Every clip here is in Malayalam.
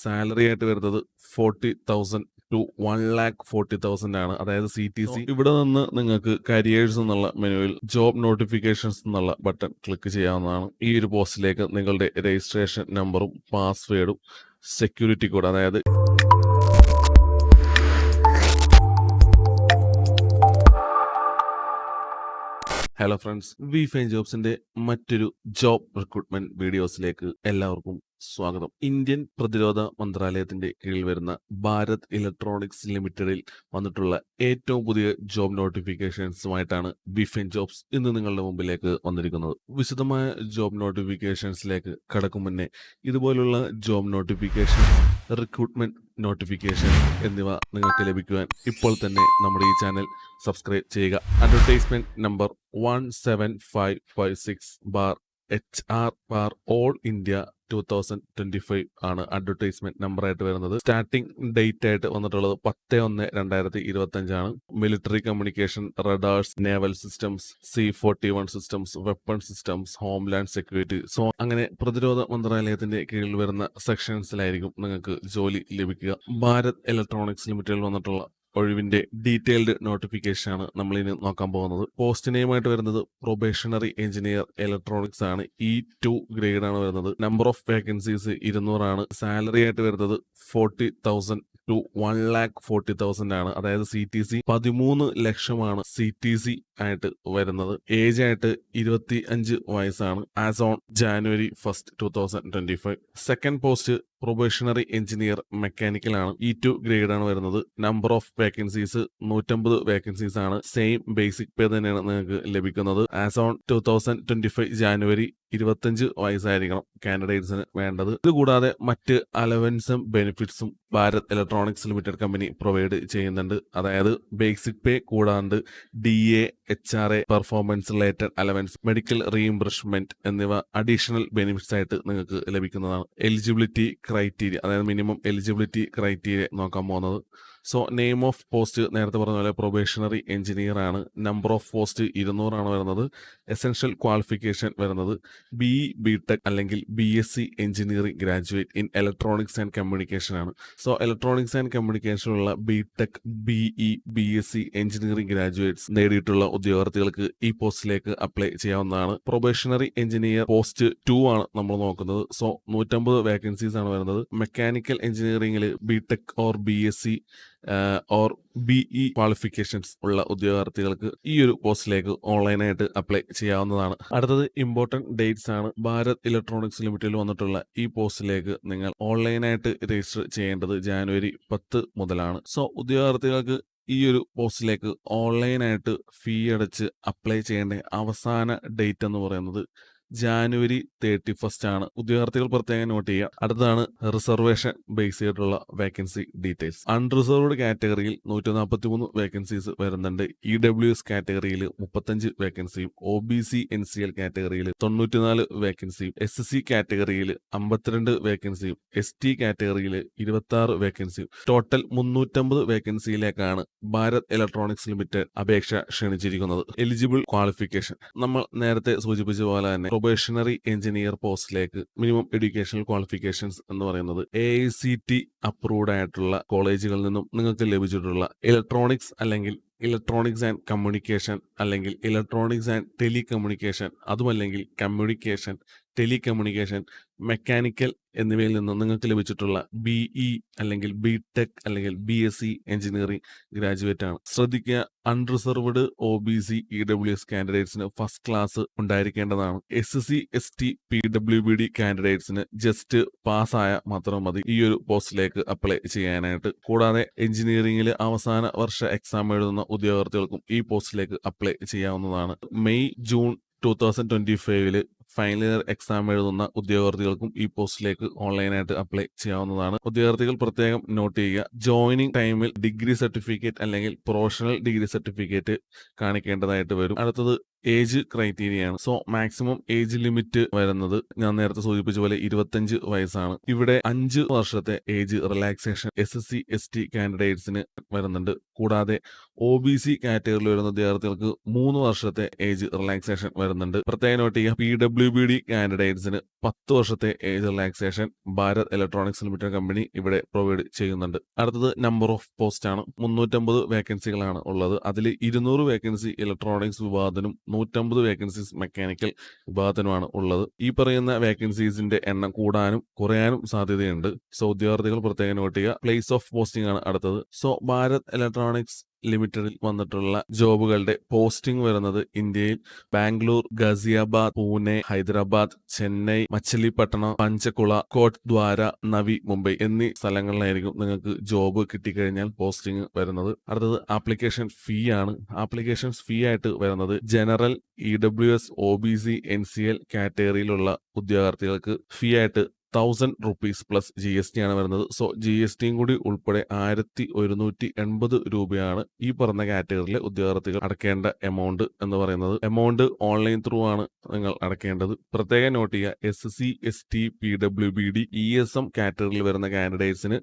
സാലറി ആയിട്ട് വരുന്നത് forty thousand to one lakh forty thousand ആണ്. അതായത് സി ടി സി ഇവിടെ നിന്ന് നിങ്ങൾക്ക് കരിയേഴ്സ് എന്നുള്ള മെനുവിൽ ജോബ് നോട്ടിഫിക്കേഷൻസ് എന്നുള്ള ബട്ടൺ ക്ലിക്ക് ചെയ്യാവുന്നതാണ്. ഈ ഒരു പോസ്റ്റിലേക്ക് നിങ്ങളുടെ രജിസ്ട്രേഷൻ നമ്പറും പാസ്വേഡും സെക്യൂരിറ്റി കോഡ് അതായത് ഹലോ ഫ്രണ്ട്സ് വി ഫൈൻ ജോബ്സിന്റെ മറ്റൊരു ജോബ് റിക്രൂട്ട്മെന്റ് വീഡിയോസിലേക്ക് എല്ലാവർക്കും സ്വാഗതം. ഇന്ത്യൻ പ്രതിരോധ മന്ത്രാലയത്തിന്റെ കീഴിൽ വരുന്ന ഭാരത് ഇലക്ട്രോണിക്സ് ലിമിറ്റഡിൽ വന്നിട്ടുള്ള ഏറ്റവും പുതിയ ജോബ് നോട്ടിഫിക്കേഷൻസുമായിട്ടാണ് ബിഫിൻ ജോബ്സ് ഇന്ന് നിങ്ങളുടെ മുമ്പിലേക്ക് വന്നിരിക്കുന്നത്. വിശദമായ ജോബ് നോട്ടിഫിക്കേഷൻസിലേക്ക് കടക്കും മുന്നേ ഇതുപോലുള്ള ജോബ് നോട്ടിഫിക്കേഷൻ റിക്രൂട്ട്മെന്റ് നോട്ടിഫിക്കേഷൻ എന്നിവ നിങ്ങൾക്ക് ലഭിക്കുവാൻ ഇപ്പോൾ തന്നെ നമ്മുടെ ഈ ചാനൽ സബ്സ്ക്രൈബ് ചെയ്യുക. Advertisement number one seven five five six bar H R bar all India two thousand twenty five ആണ് അഡ്വർടൈസ്മെന്റ് നമ്പർ ആയിട്ട് വരുന്നത്. സ്റ്റാർട്ടിംഗ് ഡേറ്റ് ആയിട്ട് വന്നിട്ടുള്ളത് പത്ത് ഒന്ന് രണ്ടായിരത്തി ഇരുപത്തി അഞ്ചാണ് military communication radars naval systems C forty one systems weapon systems homeland security so അങ്ങനെ പ്രതിരോധ മന്ത്രാലയത്തിന്റെ കീഴിൽ വരുന്ന സെക്ഷൻസിലായിരിക്കും നിങ്ങൾക്ക് ജോലി ലഭിക്കുക. ഭാരത് ഇലക്ട്രോണിക്സ് ലിമിറ്റഡിൽ വന്നിട്ടുള്ള ഒഴിവിന്റെ ഡീറ്റെയിൽഡ് നോട്ടിഫിക്കേഷൻ ആണ് നമ്മൾ ഇനി നോക്കാൻ പോകുന്നത്. പോസ്റ്റ് നെയിമായിട്ട് വരുന്നത് പ്രൊബേഷണറി എഞ്ചിനീയർ ഇലക്ട്രോണിക്സ് ആണ്. ഇ ടു ഗ്രേഡ് ആണ് വരുന്നത്. നമ്പർ ഓഫ് വേക്കൻസീസ് ഇരുന്നൂറാണ് സാലറി ആയിട്ട് വരുന്നത് forty thousand to one lakh forty thousand ആണ്. അതായത് സി ടി സി പതിമൂന്ന് ലക്ഷമാണ് സി ടി സി ആയിട്ട് വരുന്നത്. ഏജ് ആയിട്ട് ഇരുപത്തി അഞ്ച് വയസ്സാണ്. As on January first two thousand twenty five second post probationary engineer mechanical ആണ്. ഇ ടു ഗ്രേഡ് ആണ് വരുന്നത്. നമ്പർ ഓഫ് വേക്കൻസീസ് നൂറ്റമ്പത് വേക്കൻസീസ് ആണ്. സെയിം ബേസിക് പേ തന്നെയാണ് നിങ്ങൾക്ക് ലഭിക്കുന്നത്. As on two thousand twenty five January ഇരുപത്തഞ്ച് വയസ്സായിരിക്കണം കാൻഡിഡേറ്റ്സിന് വേണ്ടത്. ഇതുകൂടാതെ മറ്റ് അലവൻസും ബെനിഫിറ്റ്സും Bharat electronics limited company provide ചെയ്യുന്നുണ്ട്. അതായത് ബേസിക് പേ കൂടാണ്ട് D A H R A performance related allowance medical reimbursement എന്നിവ അഡീഷണൽ ബെനിഫിറ്റ്സ് ആയിട്ട് നിങ്ങൾക്ക് ലഭിക്കുന്നതാണ്. എലിജിബിലിറ്റി ക്രൈറ്റീരിയ അതായത് മിനിമം എലിജിബിലിറ്റി ക്രൈറ്റീരിയ നോക്കാൻ പോകുന്നത്. സോ നെയിം ഓഫ് പോസ്റ്റ് നേരത്തെ പറഞ്ഞ പോലെ പ്രൊബേഷണറി എഞ്ചിനീയർ ആണ്. നമ്പർ ഓഫ് പോസ്റ്റ് ഇരുന്നൂറാണ് വരുന്നത്. എസെൻഷ്യൽ ക്വാളിഫിക്കേഷൻ വരുന്നത്. ബി ബി ടെക് അല്ലെങ്കിൽ B S C engineering graduate in electronics and communication ആണ്. So electronics and കമ്മ്യൂണിക്കേഷനുള്ള B tech B E B S C engineering graduates നേടിയിട്ടുള്ള ഉദ്യോഗാർത്ഥികൾക്ക് ഈ പോസ്റ്റിലേക്ക് അപ്ലൈ ചെയ്യാവുന്നതാണ്. പ്രൊബേഷണറി എഞ്ചിനീയർ പോസ്റ്റ് ടു ആണ് നമ്മൾ നോക്കുന്നത്. സോ നൂറ്റമ്പത് വേക്കൻസീസ് ആണ് വരുന്നത്. മെക്കാനിക്കൽ എഞ്ചിനീയറിംഗിൽ B tech or B S C or B E qualifications ഉള്ള ഉദ്യോഗാർത്ഥികൾക്ക് ഈ ഒരു പോസ്റ്റിലേക്ക് ഓൺലൈനായിട്ട് അപ്ലൈ ചെയ്യാവുന്നതാണ്. അടുത്തത് ഇമ്പോർട്ടന്റ് ഡേറ്റ്സ് ആണ്. ഭാരത് ഇലക്ട്രോണിക്സ് ലിമിറ്റഡിൽ വന്നിട്ടുള്ള ഈ പോസ്റ്റിലേക്ക് നിങ്ങൾ ഓൺലൈനായിട്ട് രജിസ്റ്റർ ചെയ്യേണ്ടത് ജാനുവരി പത്ത് മുതലാണ്. സോ ഉദ്യോഗാർത്ഥികൾക്ക് ഈ ഒരു പോസ്റ്റിലേക്ക് ഓൺലൈനായിട്ട് ഫീ അടച്ച് അപ്ലൈ ചെയ്യേണ്ട അവസാന ഡേറ്റ് എന്ന് പറയുന്നത് ജാനുവരി തേർട്ടി ഫസ്റ്റ് ആണ്. ഉദ്യോഗാർത്ഥികൾ പ്രത്യേകം നോട്ട് ചെയ്യുക. അടുത്തതാണ് റിസർവേഷൻ ബേസ് ചെയ്തിട്ടുള്ള വേക്കൻസി ഡീറ്റെയിൽസ് അൺറിസർവ്ഡ് കാറ്റഗറിയിൽ നൂറ്റി നാൽപ്പത്തി മൂന്ന് വേക്കൻസീസ് വരുന്നുണ്ട് ഇ ഡബ്ല്യു എസ് കാറ്റഗറിയിൽ മുപ്പത്തഞ്ച് വേക്കൻസിയും O B C N C L കാറ്റഗറിയിൽ തൊണ്ണൂറ്റിനാല് വേക്കൻസിയും എസ് സി കാറ്റഗറിയിൽ അമ്പത്തിരണ്ട് വേക്കൻസിയും എസ് ടി കാറ്റഗറിയിൽ ഇരുപത്തി ആറ് വേക്കൻസിയും ടോട്ടൽ മുന്നൂറ്റമ്പത് വേക്കൻസിയിലേക്കാണ് ഭാരത് ഇലക്ട്രോണിക്സ് ലിമിറ്റഡ് അപേക്ഷ ക്ഷണിച്ചിരിക്കുന്നത്. എലിജിബിൾ ക്വാളിഫിക്കേഷൻ നമ്മൾ നേരത്തെ സൂചിപ്പിച്ച പോലെ തന്നെ പ്രൊബേഷണറി എഞ്ചിനീയർ പോസ്റ്റിലേക്ക് മിനിമം എഡ്യൂക്കേഷണൽ ക്വാളിഫിക്കേഷൻസ് എന്ന് പറയുന്നത് A I C T approved ആയിട്ടുള്ള കോളേജുകളിൽ നിന്നും നിങ്ങൾക്ക് ലഭിച്ചിട്ടുള്ള ഇലക്ട്രോണിക്സ് അല്ലെങ്കിൽ ഇലക്ട്രോണിക്സ് ആൻഡ് കമ്മ്യൂണിക്കേഷൻ അല്ലെങ്കിൽ ഇലക്ട്രോണിക്സ് ആൻഡ് ടെലികമ്മ്യൂണിക്കേഷൻ അതുമല്ലെങ്കിൽ കമ്മ്യൂണിക്കേഷൻ ടെലി കമ്മ്യൂണിക്കേഷൻ മെക്കാനിക്കൽ എന്നിവയിൽ നിന്നും നിങ്ങൾക്ക് ലഭിച്ചിട്ടുള്ള ബി ഇ അല്ലെങ്കിൽ ബി ടെക് അല്ലെങ്കിൽ B S C engineering graduate ആണ്. ശ്രദ്ധിക്കുക unreserved O B C E W S കാൻഡിഡേറ്റ്സിന് first class ഉണ്ടായിരിക്കേണ്ടതാണ്. S C S T P W B D കാൻഡിഡേറ്റ്സിന് just പാസ്സായ മാത്രം മതി. ഈ ഒരു പോസ്റ്റിലേക്ക് അപ്ലൈ ചെയ്യാനായിട്ട്. കൂടാതെ എഞ്ചിനീയറിംഗിൽ അവസാന വർഷ എക്സാം എഴുതുന്ന ഉദ്യോഗാർത്ഥികൾക്കും ഈ പോസ്റ്റിലേക്ക് അപ്ലൈ ചെയ്യാവുന്നതാണ്. May June two thousand twenty ഫൈവിൽ ഫൈനൽ ഇയർ എക്സാം എഴുതുന്ന ഉദ്യോഗാർത്ഥികൾക്കും ഈ പോസ്റ്റിലേക്ക് ഓൺലൈനായിട്ട് അപ്ലൈ ചെയ്യാവുന്നതാണ്. ഉദ്യോഗാർത്ഥികൾ പ്രത്യേകം നോട്ട് ചെയ്യുക. ജോയിനിങ് ടൈമിൽ ഡിഗ്രി സർട്ടിഫിക്കറ്റ് അല്ലെങ്കിൽ പ്രൊഫഷണൽ ഡിഗ്രി സർട്ടിഫിക്കറ്റ് കാണിക്കേണ്ടതായിട്ട് വരും. അടുത്തത് ഏജ് ക്രൈറ്റീരിയയാണ് സോ മാക്സിമം ഏജ് ലിമിറ്റ് വരുന്നത് ഞാൻ നേരത്തെ സൂചിപ്പിച്ച പോലെ ഇരുപത്തഞ്ച് വയസ്സാണ്. ഇവിടെ അഞ്ച് വർഷത്തെ age relaxation S S C S T കാൻഡിഡേറ്റ്സിന് വരുന്നുണ്ട്. കൂടാതെ ഒ ബി സി കാറ്റഗറിയിൽ വരുന്ന വിദ്യാർത്ഥികൾക്ക് മൂന്ന് വർഷത്തെ ഏജ് റിലാക്സേഷൻ വരുന്നുണ്ട്. പ്രത്യേകം നോട്ട് ചെയ്യുക പി ഡബ്ല്യു ബി ഡി കാൻഡിഡേറ്റ്സിന് പത്ത് വർഷത്തെ age relaxation Bharat electronics limited company ഇവിടെ പ്രൊവൈഡ് ചെയ്യുന്നുണ്ട്. അടുത്തത് നമ്പർ ഓഫ് പോസ്റ്റ് ആണ്. മുന്നൂറ്റമ്പത് വേക്കൻസികളാണ് ഉള്ളത്. അതിൽ ഇരുന്നൂറ് വേക്കൻസി ഇലക്ട്രോണിക്സ് വിഭാഗത്തിനും നൂറ്റമ്പത് വേക്കൻസീസ് മെക്കാനിക്കൽ വിഭാഗത്തിനുമാണ് ഉള്ളത്. ഈ പറയുന്ന വേക്കൻസീസിന്റെ എണ്ണം കൂടാനും കുറയാനും സാധ്യതയുണ്ട്. സോ ഉദ്യോഗാർത്ഥികൾ പ്രത്യേകം നോട്ട് ചെയ്യുക. പ്ലേസ് ഓഫ് പോസ്റ്റിംഗ് ആണ് അടുത്തത്. സോ ഭാരത് ഇലക്ട്രോണിക്സ് ലിമിറ്റഡിൽ വന്നിട്ടുള്ള ജോബുകളുടെ പോസ്റ്റിംഗ് വരുന്നത് ഇന്ത്യയിൽ. ബാംഗ്ലൂർ ഗാസിയാബാദ് പൂനെ ഹൈദരാബാദ് ചെന്നൈ മച്ചലിപട്ടണം പഞ്ചകുള കോട്ട്ദ്വാര നവി മുംബൈ എന്നീ സ്ഥലങ്ങളിലായിരിക്കും നിങ്ങൾക്ക് ജോബ് കിട്ടിക്കഴിഞ്ഞാൽ പോസ്റ്റിംഗ് വരുന്നത്. അടുത്തത് ആപ്ലിക്കേഷൻ ഫീ ആണ്. ആപ്ലിക്കേഷൻ ഫീ ആയിട്ട് വരുന്നത് general E W S O B C N C L കാറ്റഗറിയിലുള്ള ഉദ്യോഗാർത്ഥികൾക്ക് ഫീ ആയിട്ട് thousand rupees plus G S T ആണ് വരുന്നത്. സോ ജി എസ് ടിയും കൂടി ഉൾപ്പെടെ ആയിരത്തി ഒരുന്നൂറ്റി എൺപത് രൂപയാണ് ഈ പറഞ്ഞ കാറ്റഗറിയിലെ ഉദ്യോഗാർത്ഥികൾ അടക്കേണ്ട എമൗണ്ട് എന്ന് പറയുന്നത്. എമൗണ്ട് ഓൺലൈൻ ത്രൂ ആണ് നിങ്ങൾ അടക്കേണ്ടത്. പ്രത്യേകം നോട്ട് ചെയ്യുക S C S T P W B D E S M കാറ്റഗറിയിൽ വരുന്ന കാൻഡിഡേറ്റ്സിന്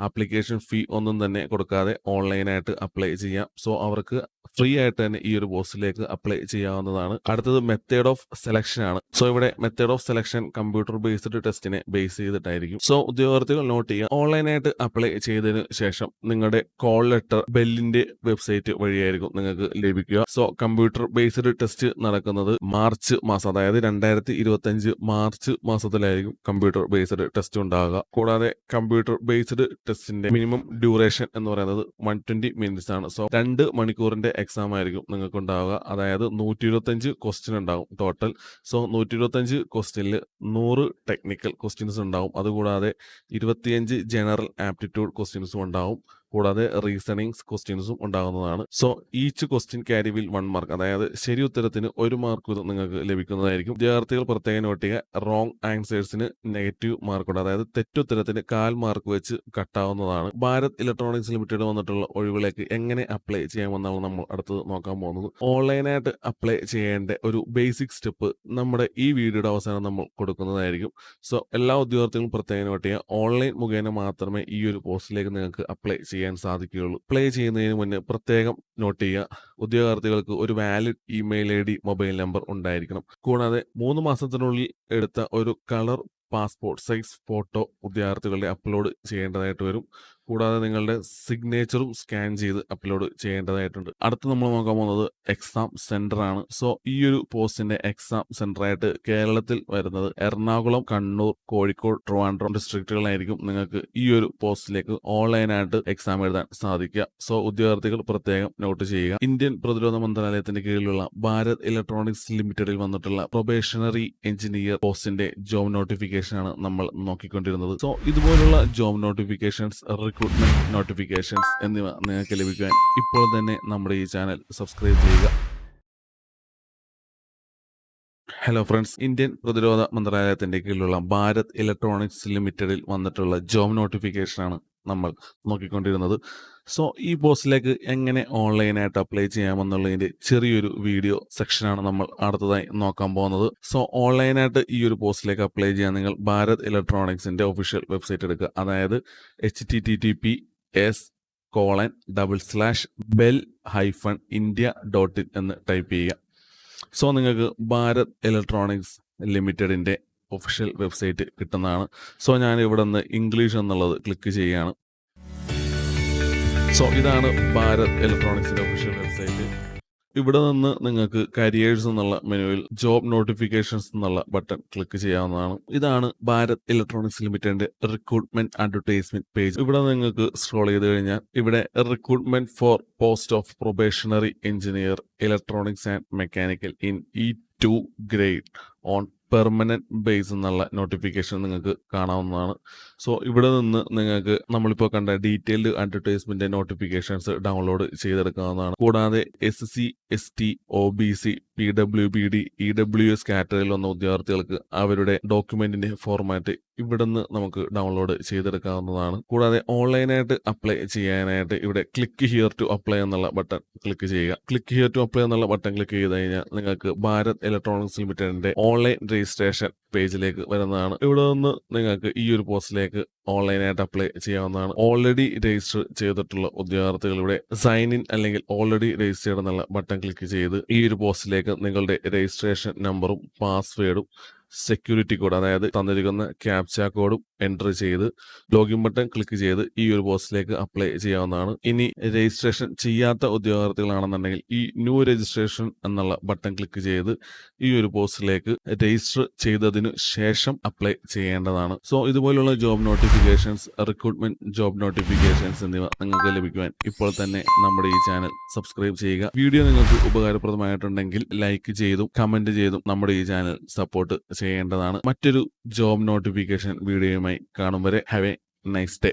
ആപ്ലിക്കേഷൻ ഫീ ഒന്നും തന്നെ കൊടുക്കാതെ ഓൺലൈനായിട്ട് അപ്ലൈ ചെയ്യാം. സോ അവർക്ക് ഫ്രീ ആയിട്ട് തന്നെ ഈ ഒരു പോസ്റ്റിലേക്ക് അപ്ലൈ ചെയ്യാവുന്നതാണ്. അടുത്തത് മെത്തേഡ് ഓഫ് സെലക്ഷൻ ആണ്. സോ ഇവിടെ method of selection computer based ടെസ്റ്റിനെ base ചെയ്തിട്ടായിരിക്കും. സോ ഉദ്യോഗാർത്ഥികൾ നോട്ട് ചെയ്യുക. ഓൺലൈനായിട്ട് അപ്ലൈ ചെയ്തതിന് ശേഷം നിങ്ങളുടെ കോൾ ലെറ്റർ ബെല്ലിന്റെ വെബ്സൈറ്റ് വഴിയായിരിക്കും നിങ്ങൾക്ക് ലഭിക്കുക. സോ കമ്പ്യൂട്ടർ ബേസ്ഡ് ടെസ്റ്റ് നടക്കുന്നത് മാർച്ച് മാസം അതായത് രണ്ടായിരത്തി ഇരുപത്തി അഞ്ച് മാർച്ച് മാസത്തിലായിരിക്കും കമ്പ്യൂട്ടർ ബേസ്ഡ് ടെസ്റ്റ് ഉണ്ടാകുക കൂടാതെ കമ്പ്യൂട്ടർ ബേസ്ഡ് ടെസ്റ്റിന്റെ മിനിമം ഡ്യൂറേഷൻ എന്ന് പറയുന്നത് വൺ ട്വന്റി മിനിറ്റ്സ് ആണ്. സോ രണ്ട് മണിക്കൂറിന്റെ എക്സാം ആയിരിക്കും നിങ്ങൾക്ക് ഉണ്ടാവുക അതായത് നൂറ്റി ഇരുപത്തഞ്ച് ക്വസ്റ്റ്യൻ ഉണ്ടാവും ടോട്ടൽ സോ നൂറ്റി ഇരുപത്തഞ്ച് ക്വസ്റ്റ്യനിൽ നൂറ് ടെക്നിക്കൽ ക്വസ്റ്റ്യൻസ് ഉണ്ടാവും. അതുകൂടാതെ ഇരുപത്തിയഞ്ച് ജനറൽ ആപ്റ്റിറ്റ്യൂഡ് ക്വസ്റ്റ്യൻസും ഉണ്ടാവും. കൂടാതെ റീസണിങ്സ് ക്വസ്റ്റ്യൻസും ഉണ്ടാകുന്നതാണ്. So each question carry will one mark അതായത് ശരി ഉത്തരത്തിന് ഒരു മാർക്ക് നിങ്ങൾക്ക് ലഭിക്കുന്നതായിരിക്കും. വിദ്യാർത്ഥികൾ പ്രത്യേക നോട്ടിക റോങ് ആൻസേഴ്സിന് നെഗറ്റീവ് മാർക്ക് ഉണ്ട്. അതായത് തെറ്റുത്തരത്തിന് കാൽ മാർക്ക് വെച്ച് കട്ടാവുന്നതാണ് ഭാരത് ഇലക്ട്രോണിക്സ് ലിമിറ്റഡ് വന്നിട്ടുള്ള ഒഴിവിലേക്ക് എങ്ങനെ അപ്ലൈ ചെയ്യാമെന്നാണ് നമ്മൾ അടുത്തത് നോക്കാൻ പോകുന്നത്. ഓൺലൈനായിട്ട് അപ്ലൈ ചെയ്യേണ്ട ഒരു ബേസിക് സ്റ്റെപ്പ് നമ്മുടെ ഈ വീഡിയോയുടെ അവസാനം നമ്മൾ കൊടുക്കുന്നതായിരിക്കും. സോ എല്ലാ ഉദ്യോഗാർത്ഥികളും പ്രത്യേക നോട്ട് ചെയ്യുക. ഓൺലൈൻ മുഖേന മാത്രമേ ഈ ഒരു പോസ്റ്റിലേക്ക് നിങ്ങൾക്ക് അപ്ലൈ ചെയ്യാൻ സാധിക്കുകയുള്ളൂ. പ്ലേ ചെയ്യുന്നതിന് മുന്നേ പ്രത്യേകം നോട്ട് ചെയ്യുക. ഉദ്യോഗാർത്ഥികൾക്ക് ഒരു valid email I D mobile number ഉണ്ടായിരിക്കണം. കൂടാതെ മൂന്ന് മാസത്തിനുള്ളിൽ എടുത്ത ഒരു കളർ പാസ്പോർട്ട് സൈസ് ഫോട്ടോ ഉദ്യോഗാർത്ഥികളുടെ അപ്ലോഡ് ചെയ്യേണ്ടതായിട്ട് വരും. കൂടാതെ നിങ്ങളുടെ സിഗ്നേച്ചറും സ്കാൻ ചെയ്ത് അപ്ലോഡ് ചെയ്യേണ്ടതായിട്ടുണ്ട്. അടുത്ത് നമ്മൾ നോക്കാൻ പോകുന്നത് എക്സാം സെന്റർ ആണ്. സോ ഈ ഒരു പോസ്റ്റിന്റെ എക്സാം സെന്റർ ആയിട്ട് കേരളത്തിൽ വരുന്നത് എറണാകുളം കണ്ണൂർ കോഴിക്കോട് ട്രിവാൻഡ്രം ഡിസ്ട്രിക്റ്റുകളായിരിക്കും നിങ്ങൾക്ക് ഈ ഒരു പോസ്റ്റിലേക്ക് ഓൺലൈനായിട്ട് എക്സാം എഴുതാൻ സാധിക്കുക. സോ ഉദ്യോഗാർത്ഥികൾ പ്രത്യേകം നോട്ട് ചെയ്യുക. ഇന്ത്യൻ പ്രതിരോധ മന്ത്രാലയത്തിന്റെ കീഴിലുള്ള ഭാരത് ഇലക്ട്രോണിക്സ് ലിമിറ്റഡിൽ വന്നിട്ടുള്ള പ്രൊബേഷണറി എഞ്ചിനീയർ പോസ്റ്റിന്റെ ജോബ് നോട്ടിഫിക്കേഷൻ ആണ് നമ്മൾ നോക്കിക്കൊണ്ടിരുന്നത്. സോ ഇതുപോലുള്ള ജോബ് നോട്ടിഫിക്കേഷൻസ് റിക്രൂട്ട്മെന്റ് നോട്ടിഫിക്കേഷൻസ് എന്നിവ നിങ്ങൾക്ക് ലഭിക്കാൻ ഇപ്പോൾ തന്നെ നമ്മുടെ ഈ ചാനൽ സബ്സ്ക്രൈബ് ചെയ്യുക. ഹലോ ഫ്രണ്ട്സ് ഇന്ത്യൻ പ്രതിരോധ മന്ത്രാലയത്തിന്റെ കീഴിലുള്ള ഭാരത് ഇലക്ട്രോണിക്സ് ലിമിറ്റഡിൽ വന്നിട്ടുള്ള ജോബ് നോട്ടിഫിക്കേഷനാണ് നമ്മൾ നോക്കിക്കൊണ്ടിരുന്നത്. സോ ഈ പോസ്റ്റിലേക്ക് എങ്ങനെ ഓൺലൈനായിട്ട് അപ്ലൈ ചെയ്യാമെന്നുള്ളതിന്റെ ചെറിയൊരു വീഡിയോ സെക്ഷനാണ് നമ്മൾ അടുത്തതായി നോക്കാൻ പോകുന്നത്. സോ ഓൺലൈനായിട്ട് ഈ ഒരു പോസ്റ്റിലേക്ക് അപ്ലൈ ചെയ്യാൻ നിങ്ങൾ ഭാരത് ഇലക്ട്രോണിക്സിന്റെ ഒഫീഷ്യൽ വെബ്സൈറ്റ് എടുക്കുക. അതായത് H T T T P S colon double slash BEL hyphen India dot in എന്ന് ടൈപ്പ് ചെയ്യുക. സോ നിങ്ങൾക്ക് ഭാരത് ഇലക്ട്രോണിക്സ് ലിമിറ്റഡിന്റെ ഒഫീഷ്യൽ വെബ്സൈറ്റ് കിട്ടുന്നതാണ്. സോ ഞാൻ ഇവിടെ നിന്ന് ഇംഗ്ലീഷ് എന്നുള്ളത് ക്ലിക്ക് ചെയ്യുകയാണ്. സോ ഇതാണ് ഭാരത് ഇലക്ട്രോണിക്സിന്റെ ഒഫീഷ്യൽ വെബ്സൈറ്റ് ഇവിടെ നിന്ന് നിങ്ങൾക്ക് കരിയേഴ്സ് എന്നുള്ള മെനുവിൽ ജോബ് നോട്ടിഫിക്കേഷൻസ് എന്നുള്ള ബട്ടൺ ക്ലിക്ക് ചെയ്യാവുന്നതാണ്. ഇതാണ് ഭാരത് ഇലക്ട്രോണിക്സ് ലിമിറ്റഡിന്റെ റിക്രൂട്ട്മെന്റ് അഡ്വർടൈസ്മെന്റ് പേജ് ഇവിടെ നിങ്ങൾക്ക് സ്ക്രോൾ ചെയ്ത് കഴിഞ്ഞാൽ ഇവിടെ recruitment for post of probationary engineer electronics and mechanical in E two grade on permanent base എന്നുള്ള നോട്ടിഫിക്കേഷൻ നിങ്ങൾക്ക് കാണാവുന്നതാണ്. സോ ഇവിടെ നിന്ന് നിങ്ങൾക്ക് നമ്മളിപ്പോൾ കണ്ട ഡീറ്റെയിൽഡ് അഡ്വർടൈസ്മെന്റ് നോട്ടിഫിക്കേഷൻസ് ഡൗൺലോഡ് ചെയ്തെടുക്കാവുന്നതാണ്. കൂടാതെ S C S T O B C P W B D E W S കാറ്റഗറിയിൽ വന്ന ഉദ്യോഗാർത്ഥികൾക്ക് അവരുടെ ഡോക്യുമെന്റിന്റെ ഫോർമാറ്റ് ഇവിടുന്ന് നമുക്ക് ഡൗൺലോഡ് ചെയ്തെടുക്കാവുന്നതാണ്. കൂടാതെ ഓൺലൈനായിട്ട് അപ്ലൈ ചെയ്യാനായിട്ട് ഇവിടെ ക്ലിക്ക് ഹിയർ ടു അപ്ലൈ എന്നുള്ള ബട്ടൺ ക്ലിക്ക് ചെയ്യുക. ക്ലിക്ക് ഹിയർ ടു അപ്ലൈ എന്നുള്ള ബട്ടൺ ക്ലിക്ക് ചെയ്ത് കഴിഞ്ഞാൽ നിങ്ങൾക്ക് ഭാരത് ഇലക്ട്രോണിക്സ് ലിമിറ്റഡിന്റെ ഓൺലൈൻ രജിസ്ട്രേഷൻ പേജിലേക്ക് വരുന്നതാണ്. ഇവിടെ നിന്ന് നിങ്ങൾക്ക് ഈ ഒരു പോസ്റ്റിലേക്ക് ഓൺലൈനായിട്ട് അപ്ലൈ ചെയ്യാവുന്നതാണ്. ഓൾറെഡി രജിസ്റ്റർ ചെയ്തിട്ടുള്ള ഉദ്യോഗാർത്ഥികൾ ഇവിടെ സൈൻ ഇൻ അല്ലെങ്കിൽ ഓൾറെഡി രജിസ്റ്റേർഡ് എന്നുള്ള ബട്ടൺ ക്ലിക്ക് ചെയ്ത് ഈ ഒരു പോസ്റ്റിലേക്ക് നിങ്ങളുടെ രജിസ്ട്രേഷൻ നമ്പറും പാസ്വേഡും സെക്യൂരിറ്റി കോഡ് അതായത് തന്നിരിക്കുന്ന ക്യാപ്ച കോഡും എന്റർ ചെയ്ത് ലോഗിൻ ബട്ടൺ ക്ലിക്ക് ചെയ്ത് ഈ ഒരു പോസ്റ്റിലേക്ക് അപ്ലൈ ചെയ്യാവുന്നതാണ്. ഇനി രജിസ്ട്രേഷൻ ചെയ്യാത്ത ഉദ്യോഗാർത്ഥികളാണെന്നുണ്ടെങ്കിൽ ഈ ന്യൂ രജിസ്ട്രേഷൻ എന്നുള്ള ബട്ടൺ ക്ലിക്ക് ചെയ്ത് ഈ ഒരു പോസ്റ്റിലേക്ക് രജിസ്റ്റർ ചെയ്തതിനു ശേഷം അപ്ലൈ ചെയ്യേണ്ടതാണ്. സോ ഇതുപോലുള്ള job notifications recruitment job notifications എന്നിവ നിങ്ങൾക്ക് ലഭിക്കുവാൻ ഇപ്പോൾ തന്നെ നമ്മുടെ ഈ ചാനൽ സബ്സ്ക്രൈബ് ചെയ്യുക. വീഡിയോ നിങ്ങൾക്ക് ഉപകാരപ്രദമായിട്ടുണ്ടെങ്കിൽ ലൈക്ക് ചെയ്തും കമന്റ് ചെയ്തും നമ്മുടെ ഈ ചാനൽ സപ്പോർട്ട് ചെയ്യേണ്ടതാണ്. മറ്റൊരു ജോബ് നോട്ടിഫിക്കേഷൻ വീഡിയോയുമായി കാണും വരെ ഹാവ് എ നൈസ് ഡേ